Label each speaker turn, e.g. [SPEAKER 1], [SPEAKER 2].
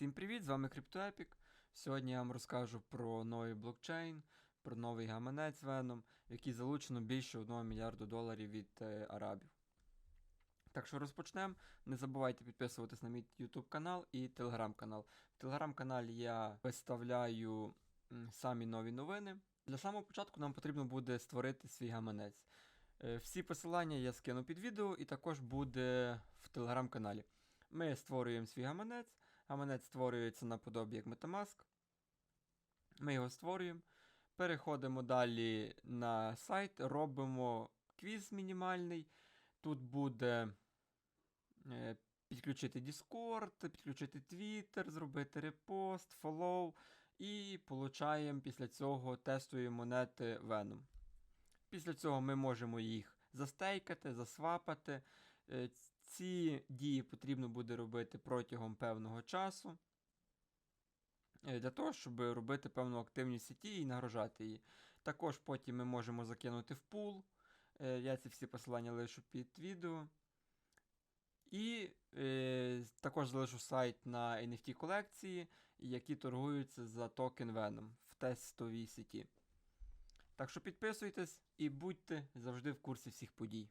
[SPEAKER 1] Всім привіт! З вами CryptoEpic. Сьогодні я вам розкажу про новий блокчейн, про новий гаманець Venom, який залучено більше 1 мільярду доларів від е, арабів. Так що розпочнемо. Не забувайте підписуватись на мій YouTube канал і Telegram канал. В Telegram каналі я виставляю самі нові новини. Для самого початку нам потрібно буде створити свій гаманець. Е, Всі посилання я скину під відео і також буде в телеграм-каналі. Ми створюємо свій гаманець. Гаманець створюється наподобі як Metamask. Ми його створюємо. Переходимо далі на сайт, робимо квіз мінімальний. Тут буде е, підключити Discord, підключити Twitter, зробити репост, фоллоу. І получаємо після цього тестові монети Venom. Після цього ми можемо їх застейкати, засвапати. Е, Ці дії потрібно буде робити протягом певного часу. е, Для того, щоб робити певну активність в сеті і нагрожати її. Також потім ми можемо закинути в пул. Е, Я ці всі посилання лишу під відео. І е, також залишу сайт на NFT колекції, які торгуються за токен Venom в тестовій сеті. Так що підписуйтесь і будьте завжди в курсі всіх подій.